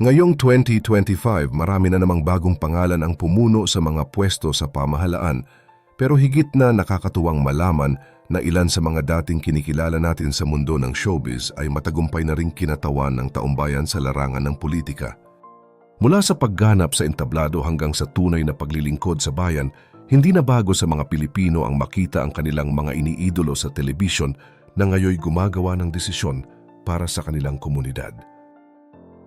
Ngayong 2025, marami na namang bagong pangalan ang pumuno sa mga pwesto sa pamahalaan, pero higit na nakakatuwang malaman na ilan sa mga dating kinikilala natin sa mundo ng showbiz ay matagumpay na ring kinatawan ng taumbayan sa larangan ng politika. Mula sa pagganap sa entablado hanggang sa tunay na paglilingkod sa bayan, hindi na bago sa mga Pilipino ang makita ang kanilang mga iniidolo sa telebisyon na ngayoy gumagawa ng desisyon para sa kanilang komunidad.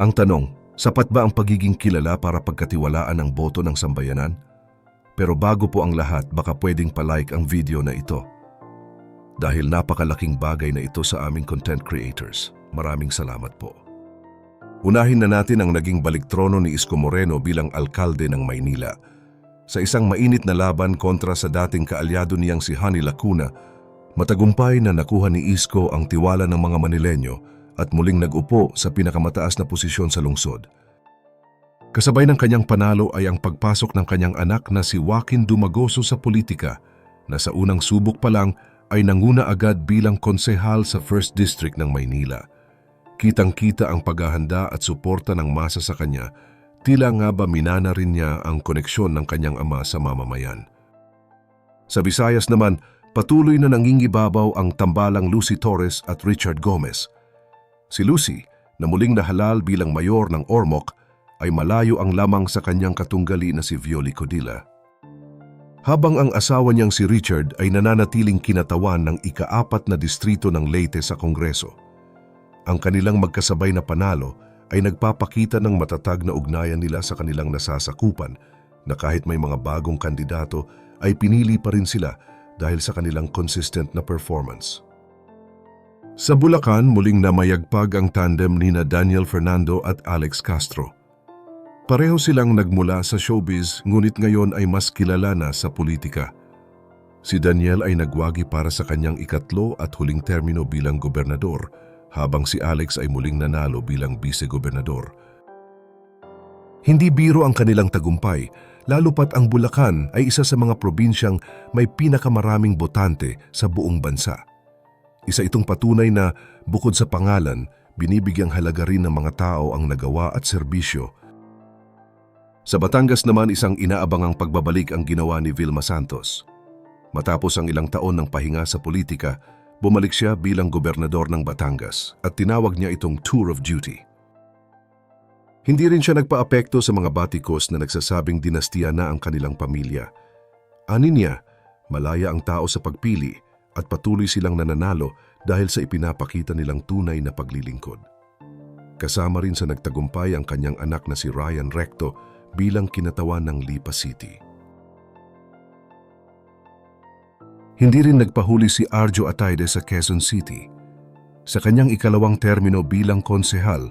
Ang tanong, sapat ba ang pagiging kilala para pagkatiwalaan ang boto ng sambayanan? Pero bago po ang lahat, baka pwedeng palike ang video na ito. Dahil napakalaking bagay na ito sa aming content creators. Maraming salamat po. Unahin na natin ang naging baliktrono ni Isko Moreno bilang alkalde ng Maynila. Sa isang mainit na laban kontra sa dating kaalyado niyang si Hani Lacuna, matagumpay na nakuha ni Isko ang tiwala ng mga Manilenyo at muling nag-upo sa pinakamataas na posisyon sa lungsod. Kasabay ng kanyang panalo ay ang pagpasok ng kanyang anak na si Joaquin Dumagoso sa politika na sa unang subok pa lang ay nanguna agad bilang konsehal sa 1st District ng Maynila. Kitang-kita ang paghahanda at suporta ng masa sa kanya, tila nga ba minana rin niya ang koneksyon ng kanyang ama sa mamamayan. Sa Visayas naman, patuloy na nangingibabaw ang tambalang Lucy Torres at Richard Gomez. Si Lucy, na muling nahalal bilang mayor ng Ormoc, ay malayo ang lamang sa kanyang katunggali na si Violi Codilla. Habang ang asawa niyang si Richard ay nananatiling kinatawan ng ikaapat na distrito ng Leyte sa Kongreso. Ang kanilang magkasabay na panalo ay nagpapakita ng matatag na ugnayan nila sa kanilang nasasakupan na kahit may mga bagong kandidato ay pinili pa rin sila dahil sa kanilang consistent na performance. Sa Bulacan, muling namayagpag ang tandem ni na Daniel Fernando at Alex Castro. Pareho silang nagmula sa showbiz ngunit ngayon ay mas kilala na sa politika. Si Daniel ay nagwagi para sa kanyang ikatlo at huling termino bilang gobernador habang si Alex ay muling nanalo bilang vice-gobernador. Hindi biro ang kanilang tagumpay, lalo pat ang Bulacan ay isa sa mga probinsyang may pinakamaraming botante sa buong bansa. Isa itong patunay na bukod sa pangalan, binibigyang halaga rin ng mga tao ang nagawa at serbisyo. Sa Batangas naman isang inaabangang pagbabalik ang ginawa ni Vilma Santos. Matapos ang ilang taon ng pahinga sa politika, bumalik siya bilang gobernador ng Batangas at tinawag niya itong tour of duty. Hindi rin siya nagpaapekto sa mga batikos na nagsasabing dinastiya na ang kanilang pamilya. Ani niya, malaya ang tao sa pagpili at patuloy silang nananalo dahil sa ipinapakita nilang tunay na paglilingkod. Kasama rin sa nagtagumpay ang kanyang anak na si Ryan Recto bilang kinatawan ng Lipa City. Hindi rin nagpahuli si Arjo Atayde sa Quezon City. Sa kanyang ikalawang termino bilang konsehal,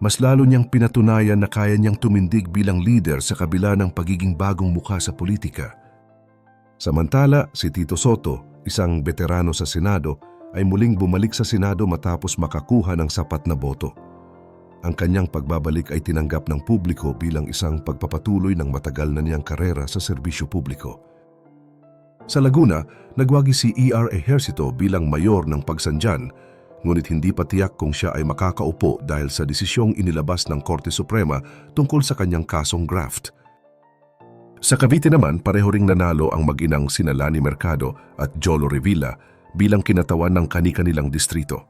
mas lalo niyang pinatunayan na kaya niyang tumindig bilang leader sa kabila ng pagiging bagong mukha sa politika. Samantala, si Tito Soto, isang veterano sa Senado, ay muling bumalik sa Senado matapos makakuha ng sapat na boto. Ang kanyang pagbabalik ay tinanggap ng publiko bilang isang pagpapatuloy ng matagal na niyang karera sa serbisyo publiko. Sa Laguna, nagwagi si E.R. Ejercito bilang mayor ng Pagsanjan, ngunit hindi pa tiyak kung siya ay makakaupo dahil sa desisyong inilabas ng Korte Suprema tungkol sa kanyang kasong graft. Sa Cavite naman, pareho ring nanalo ang mag-inang sina Lani Mercado at Jolo Revilla bilang kinatawan ng kani-kanilang distrito.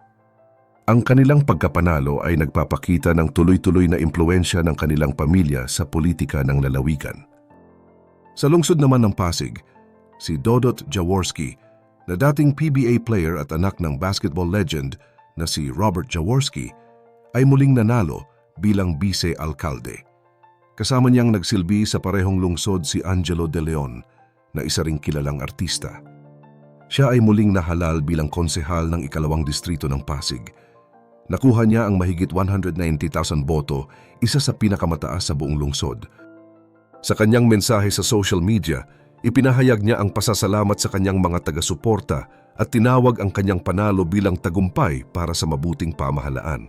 Ang kanilang pagkapanalo ay nagpapakita ng tuloy-tuloy na impluensya ng kanilang pamilya sa politika ng lalawigan. Sa lungsod naman ng Pasig, si Dodot Jaworski, na dating PBA player at anak ng basketball legend na si Robert Jaworski, ay muling nanalo bilang vice-alkalde. Kasama niyang nagsilbi sa parehong lungsod si Angelo De Leon, na isa ring kilalang artista. Siya ay muling nahalal bilang konsehal ng ikalawang distrito ng Pasig. Nakuha niya ang mahigit 190,000 boto, isa sa pinakamataas sa buong lungsod. Sa kanyang mensahe sa social media, ipinahayag niya ang pasasalamat sa kanyang mga taga-suporta at tinawag ang kanyang panalo bilang tagumpay para sa mabuting pamahalaan.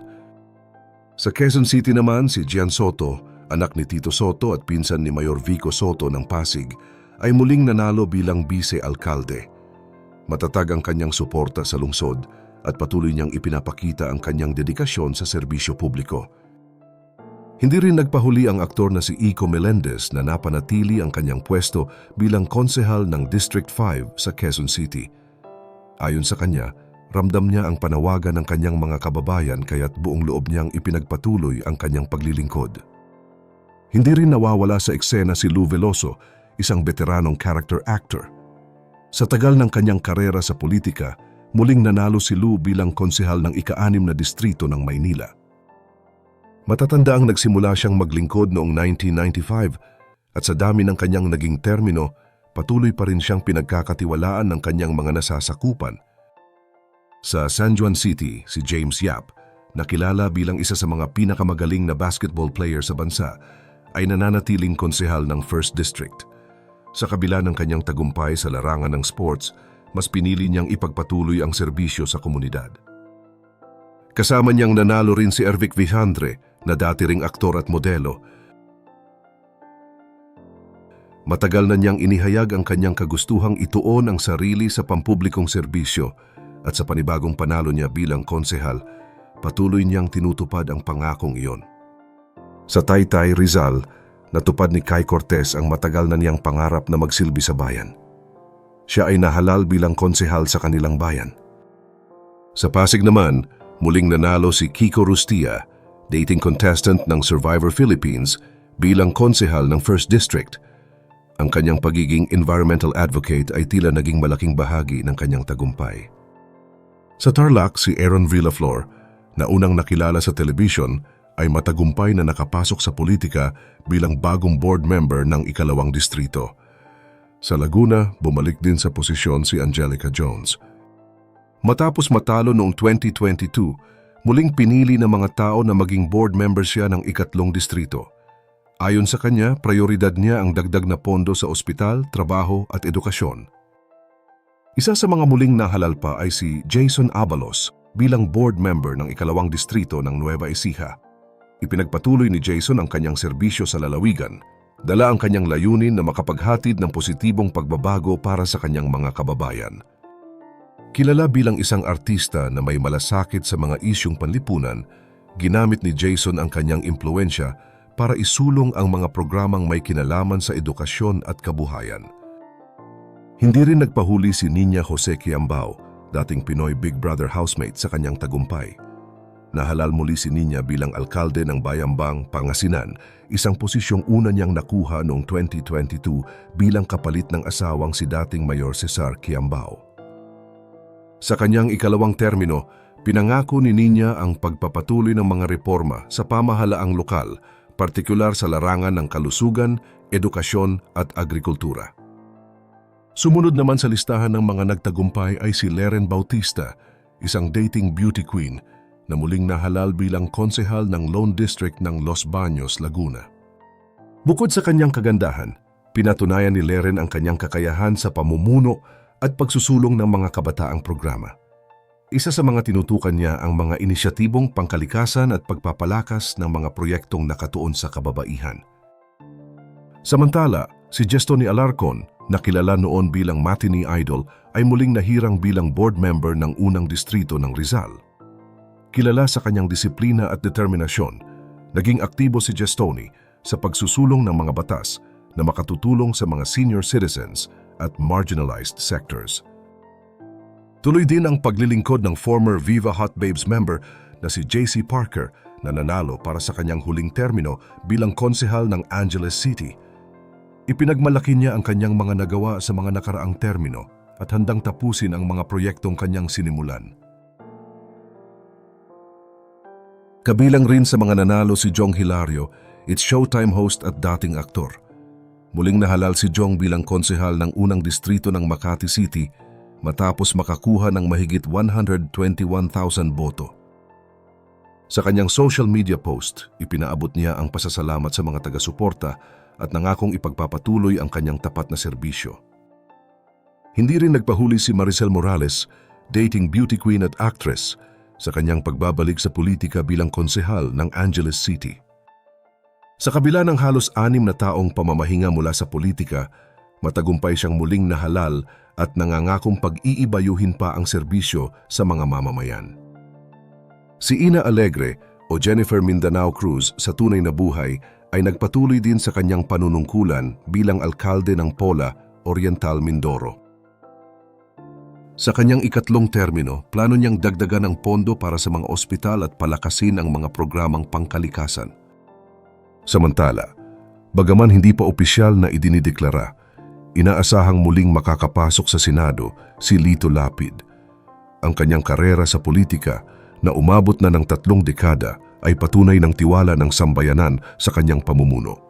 Sa Quezon City naman, si Gian Soto, anak ni Tito Soto at pinsan ni Mayor Vico Soto ng Pasig, ay muling nanalo bilang vice-alkalde. Matatag ang kanyang suporta sa lungsod at patuloy niyang ipinapakita ang kanyang dedikasyon sa serbisyo publiko. Hindi rin nagpahuli ang aktor na si Ico Melendez na napanatili ang kanyang pwesto bilang konsehal ng District 5 sa Quezon City. Ayon sa kanya, ramdam niya ang panawagan ng kanyang mga kababayan kaya't buong loob niyang ipinagpatuloy ang kanyang paglilingkod. Hindi rin nawawala sa eksena si Lou Veloso, isang veteranong character actor. Sa tagal ng kanyang karera sa politika, muling nanalo si Lou bilang konsehal ng ika-anim na distrito ng Maynila. Matatanda ang nagsimula siyang maglingkod noong 1995 at sa dami ng kanyang naging termino, patuloy pa rin siyang pinagkakatiwalaan ng kanyang mga nasasakupan. Sa San Juan City, si James Yap, nakilala bilang isa sa mga pinakamagaling na basketball player sa bansa, ay nananatiling konsehal ng First District. Sa kabila ng kanyang tagumpay sa larangan ng sports, mas pinili niyang ipagpatuloy ang serbisyo sa komunidad. Kasama niyang nanalo rin si Ervic Vijandre na dati ring aktor at modelo. Matagal na niyang inihayag ang kanyang kagustuhang ituon ang sarili sa pampublikong serbisyo at sa panibagong panalo niya bilang konsehal, patuloy niyang tinutupad ang pangakong iyon. Sa Taytay, Rizal, natupad ni Kai Cortez ang matagal na niyang pangarap na magsilbi sa bayan. Siya ay nahalal bilang konsehal sa kanilang bayan. Sa Pasig naman, muling nanalo si Kiko Rustia, dating contestant ng Survivor Philippines bilang konsehal ng First District. Ang kanyang pagiging environmental advocate ay tila naging malaking bahagi ng kanyang tagumpay. Sa Tarlac, si Aaron Villaflor, na unang nakilala sa television, ay matagumpay na nakapasok sa politika bilang bagong board member ng ikalawang distrito. Sa Laguna, bumalik din sa posisyon si Angelica Jones. Matapos matalo noong 2022, muling pinili ng mga tao na maging board member siya ng ikatlong distrito. Ayon sa kanya, prioridad niya ang dagdag na pondo sa ospital, trabaho at edukasyon. Isa sa mga muling nahalal pa ay si Jason Abalos bilang board member ng ikalawang distrito ng Nueva Ecija. Ipinagpatuloy ni Jason ang kanyang serbisyo sa lalawigan, dala ang kanyang layunin na makapaghatid ng positibong pagbabago para sa kanyang mga kababayan. Kilala bilang isang artista na may malasakit sa mga isyong panlipunan, ginamit ni Jason ang kanyang impluensya para isulong ang mga programang may kinalaman sa edukasyon at kabuhayan. Hindi rin nagpahuli si Ninya Jose Kiambao, dating Pinoy Big Brother housemate sa kanyang tagumpay. Nahalal muli si Ninya bilang alkalde ng Bayambang, Pangasinan, isang posisyong una niyang nakuha noong 2022 bilang kapalit ng asawang si dating Mayor Cesar Kiambao. Sa kanyang ikalawang termino, pinangako ni Ninya ang pagpapatuloy ng mga reforma sa pamahalaang lokal partikular sa larangan ng kalusugan, edukasyon at agrikultura. Sumunod naman sa listahan ng mga nagtagumpay ay si Leren Bautista, isang dating beauty queen na muling nahalal bilang konsehal ng Lone District ng Los Baños, Laguna. Bukod sa kanyang kagandahan, pinatunayan ni Leren ang kanyang kakayahan sa pamumuno at pagsusulong ng mga kabataang programa. Isa sa mga tinutukan niya ang mga inisyatibong pangkalikasan at pagpapalakas ng mga proyektong nakatuon sa kababaihan. Samantala, si Gestoni Alarcon, na kilala noon bilang matinee idol, ay muling nahirang bilang board member ng unang distrito ng Rizal. Kilala sa kanyang disiplina at determinasyon, naging aktibo si Gestoni sa pagsusulong ng mga batas na makatutulong sa mga senior citizens at marginalized sectors. Tuloy din ang paglilingkod ng former Viva Hot Babes member na si JC Parker na nanalo para sa kanyang huling termino bilang konsehal ng Angeles City. Ipinagmalaki niya ang kanyang mga nagawa sa mga nakaraang termino at handang tapusin ang mga proyektong kanyang sinimulan. Kabilang rin sa mga nanalo si Jong Hilario, It's Showtime host at dating aktor. Muling nahalal si Jong bilang konsehal ng unang distrito ng Makati City matapos makakuha ng mahigit 121,000 boto. Sa kanyang social media post, ipinaabot niya ang pasasalamat sa mga taga-suporta at nangakong ipagpapatuloy ang kanyang tapat na serbisyo. Hindi rin nagpahuli si Maricel Morales, dating beauty queen at actress, sa kanyang pagbabalik sa politika bilang konsehal ng Angeles City. Sa kabila ng halos anim na taong pamamahinga mula sa politika, matagumpay siyang muling nahalal at nangangakong pag-iibayuhin pa ang serbisyo sa mga mamamayan. Si Ina Alegre, o Jennifer Mindanao Cruz sa tunay na buhay ay nagpatuloy din sa kanyang panunungkulan bilang alkalde ng Pola, Oriental Mindoro. Sa kanyang ikatlong termino, plano niyang dagdagan ang pondo para sa mga ospital at palakasin ang mga programang pangkalikasan. Samantala, bagaman hindi pa opisyal na idinideklara, inaasahang muling makakapasok sa Senado si Lito Lapid. Ang kanyang karera sa politika na umabot na ng tatlong dekada ay patunay ng tiwala ng sambayanan sa kanyang pamumuno.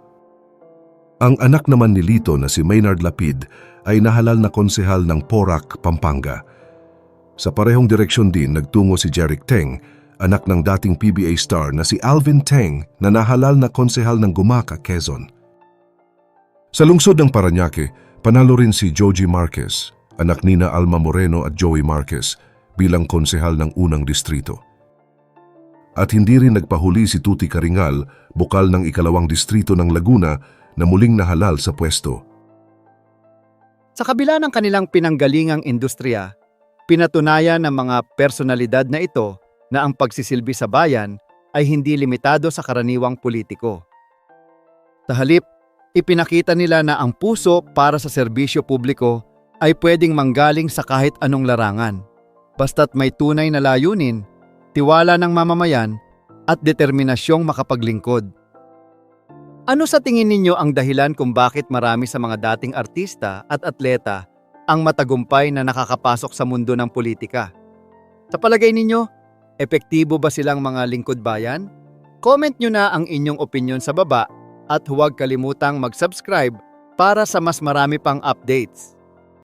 Ang anak naman ni Lito na si Maynard Lapid ay nahalal na konsehal ng Porac, Pampanga. Sa parehong direksyon din nagtungo si Jeric Teng, anak ng dating PBA star na si Alvin Teng na nahalal na konsehal ng Gumaca, Quezon. Sa lungsod ng Paranaque, panalo rin si Joji Marquez, anak nina Alma Moreno at Joey Marquez bilang konsehal ng unang distrito. At hindi rin nagpahuli si Tuti Karingal, bukal ng ikalawang distrito ng Laguna na muling nahalal sa pwesto. Sa kabila ng kanilang pinanggalingang industriya, pinatunayan ng mga personalidad na ito na ang pagsisilbi sa bayan ay hindi limitado sa karaniwang politiko. Sa halip, ipinakita nila na ang puso para sa serbisyo publiko ay pwedeng manggaling sa kahit anong larangan, basta't may tunay na layunin, tiwala ng mamamayan at determinasyong makapaglingkod. Ano sa tingin ninyo ang dahilan kung bakit marami sa mga dating artista at atleta ang matagumpay na nakakapasok sa mundo ng politika? Sa palagay ninyo, epektibo ba silang mga lingkod bayan? Comment nyo na ang inyong opinion sa baba at huwag kalimutang mag-subscribe para sa mas marami pang updates.